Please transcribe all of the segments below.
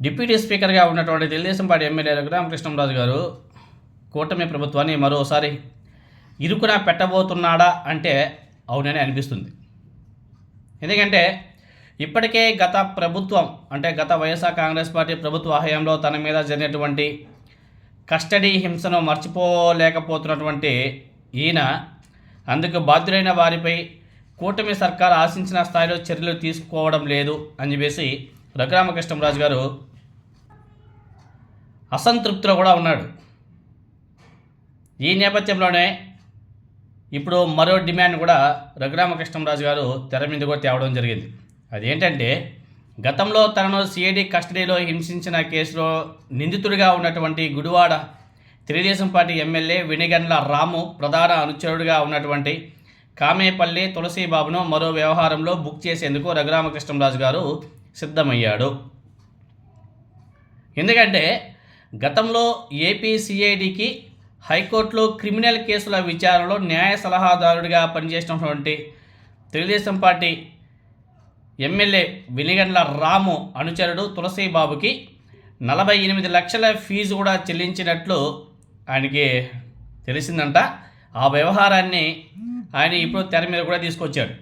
Deputy స్పీకర్గా ఉన్నటువంటి Telugu Desam party MLA Raghurama Krishnam Raju గారు కూటమి ప్రభుత్వాన్ని మరోసారి ఇరుకున పెట్టబోతున్నాడా అంటే అవునని అనిపిస్తుంది. ఎందుకంటే ఇప్పటికే గత ప్రభుత్వం అంటే గత వైఎస్ఆర్ కాంగ్రెస్ పార్టీ ప్రభుత్వ హయాంలో తన మీద జరిగినటువంటి కస్టడీ హింసను మర్చిపోలేకపోతున్నటువంటి ఈయన అందుకు బాధ్యులైన వారిపై కూటమి సర్కార్ ఆశించిన స్థాయిలో చర్యలు తీసుకోవడం లేదు అని చెప్పేసి రఘురామకృష్ణరాజు గారు అసంతృప్తిలో కూడా ఉన్నాడు. ఈ నేపథ్యంలోనే ఇప్పుడు మరో డిమాండ్ కూడా రఘురామకృష్ణరాజు గారు తెర మీద కూడా తేవడం జరిగింది. అదేంటంటే గతంలో తనను సిఐడి కస్టడీలో హింసించిన కేసులో నిందితుడిగా ఉన్నటువంటి గుడివాడ తెలుగుదేశం పార్టీ ఎమ్మెల్యే వినిగండ్ల రాము ప్రధాన అనుచరుడిగా ఉన్నటువంటి కామేపల్లి తులసీబాబును మరో వ్యవహారంలో బుక్ చేసేందుకు రఘురామకృష్ణరాజు గారు సిద్ధమయ్యాడు. ఎందుకంటే గతంలో ఏపీ సిఐడికి హైకోర్టులో క్రిమినల్ కేసుల విచారణలో న్యాయ సలహాదారుడిగా పనిచేసినటువంటి తెలుగుదేశం పార్టీ ఎమ్మెల్యే వినిగండ్ల రాము అనుచరుడు తులసీబాబుకి నలభై ఎనిమిది లక్షల ఫీజు కూడా చెల్లించినట్లు ఆయనకి తెలిసిందంట. ఆ వ్యవహారాన్ని ఆయన ఇప్పుడు తెర మీద కూడా తీసుకొచ్చాడు.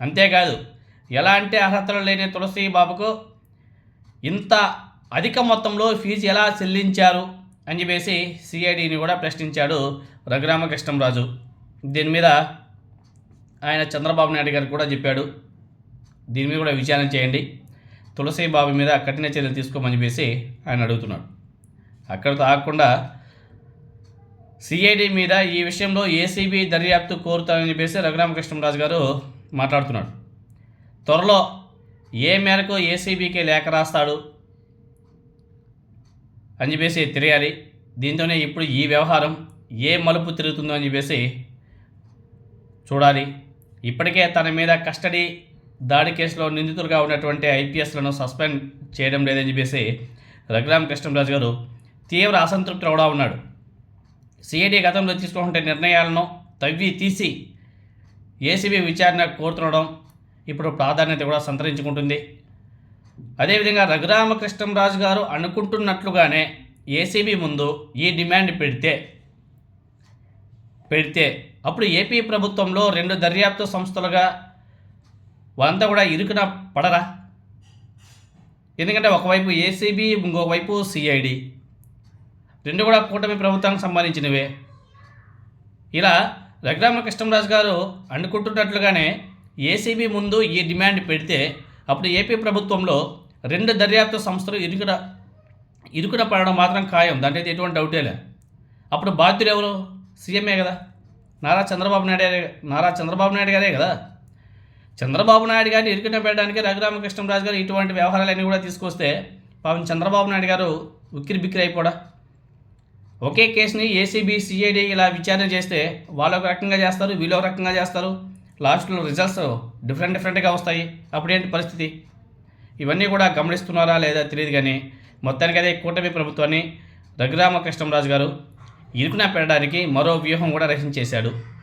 అంతేకాదు ఎలాంటి అర్హతలు లేని తులసీబాబుకు ఇంత అధిక మొత్తంలో ఫీజు ఎలా చెల్లించారు అని చెప్పేసి సిఐడిని కూడా ప్రశ్నించాడు రఘురామకృష్ణంరాజు. దీని మీద ఆయన చంద్రబాబు నాయుడు గారు కూడా చెప్పాడు. దీని మీద కూడా విచారణ చేయండి. తులసి బాబు మీద కఠిన చర్యలు తీసుకోమని చెప్పేసి ఆయన అడుగుతున్నాడు. అక్కడితో ఆగకుండా సిఐడి మీద ఈ విషయంలో ఏసీబీ దర్యాప్తు కోరుతామని చెప్పేసి రఘురామకృష్ణరాజు గారు మాట్లాడుతున్నాడు. త్వరలో ఏ మేరకు ఏసీబీకి లేఖ రాస్తాడు? అని చెప్పేసి తెలియాలి దీంతోనే ఇప్పుడు ఈ వ్యవహారం ఏ మలుపు తిరుగుతుందో అని చెప్పేసి చూడాలి. ఇప్పటికే తన మీద కస్టడీ దాడి కేసులో నిందితులుగా ఉన్నటువంటి ఐపీఎస్లను సస్పెండ్ చేయడం లేదని చెప్పేసి రఘురామ కృష్ణరాజు గారు తీవ్ర అసంతృప్తిలో కూడా ఉన్నాడు. సిఐడి గతంలో తీసుకుంటే నిర్ణయాలను తవ్వి తీసి ఏసీబీ విచారణ కోరుతుండడం ఇప్పుడు ప్రాధాన్యత కూడా సంతరించుకుంటుంది. అదేవిధంగా రఘురామకృష్ణరాజు గారు అనుకుంటున్నట్లుగానే ఏసీబీ ముందు ఈ డిమాండ్ పెడితే పెడితే అప్పుడు ఏపీ ప్రభుత్వంలో రెండు దర్యాప్తు సంస్థలుగా వాళ్ళంతా కూడా ఇరుకున పడరా? ఎందుకంటే ఒకవైపు ఏసీబీ ఇంకోవైపు సిఐడి. రెండు కూడా కూటమి ప్రభుత్వానికి సంబంధించినవే. ఇలా రఘురామకృష్ణరాజు గారు అనుకుంటున్నట్లుగానే ఏసీబీ ముందు ఈ డిమాండ్ పెడితే అప్పుడు ఏపీ ప్రభుత్వంలో రెండు దర్యాప్తు సంస్థలు ఇరుకున ఇరుకున పడడం మాత్రం ఖాయం. దాంట్లో అయితే ఎటువంటి డౌటే లే అప్పుడు బాధ్యులు ఎవరు? సీఎంఏ కదా. నారా చంద్రబాబు నాయుడు గారే- నారా చంద్రబాబు నాయుడు గారే కదా. చంద్రబాబు నాయుడు గారిని ఇరుకున పెట్టడానికి రఘురామకృష్ణరాజు గారు ఇటువంటి వ్యవహారాలన్నీ కూడా తీసుకొస్తే పాపం చంద్రబాబు నాయుడు గారు ఉక్కిరి బిక్కిరి అయిపోడా? ఒకే కేసుని ఏసీబీ సిఐడి ఇలా విచారణ చేస్తే వాళ్ళు ఒక రకంగా చేస్తారు వీళ్ళు ఒక రకంగా చేస్తారు. లాస్ట్లో రిజల్ట్స్ డిఫరెంట్ డిఫరెంట్గా వస్తాయి. అప్పుడేంటి పరిస్థితి? ఇవన్నీ కూడా గమనిస్తున్నారా లేదా తెలియదు కానీ మొత్తానికి అదే కూటమి ప్రభుత్వాన్ని రఘురామకృష్ణరాజు గారు ఇరుకున పెట్టడానికి మరో వ్యూహం కూడా రచించేశాడు.